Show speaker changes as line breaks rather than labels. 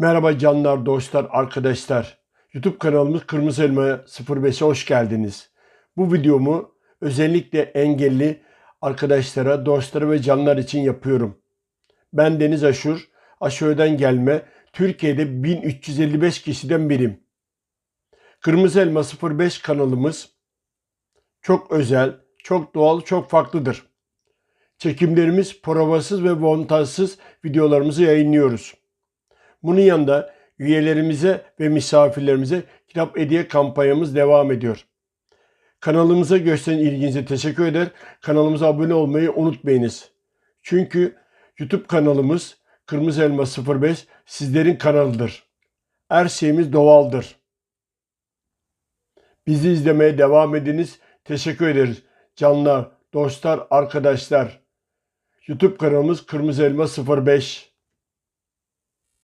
Merhaba canlar, dostlar, arkadaşlar. YouTube kanalımız Kırmızı Elma 05'e hoş geldiniz. Bu videomu özellikle engelli arkadaşlara, dostlara ve canlar için yapıyorum. Ben Deniz Aşur, Aşöre'den gelme, Türkiye'de 1355 kişiden birim. Kırmızı Elma 05 kanalımız çok özel, çok doğal, çok farklıdır. Çekimlerimiz provasız ve montajsız videolarımızı yayınlıyoruz. Bunun yanında üyelerimize ve misafirlerimize kitap hediye kampanyamız devam ediyor. Kanalımıza gösteren ilginize teşekkür eder. Kanalımıza abone olmayı unutmayınız. Çünkü YouTube kanalımız Kırmızı Elma 05 sizlerin kanalıdır. Her şeyimiz doğaldır. Bizi izlemeye devam ediniz. Teşekkür ederiz. Canlar, dostlar, arkadaşlar. YouTube kanalımız Kırmızı Elma 05.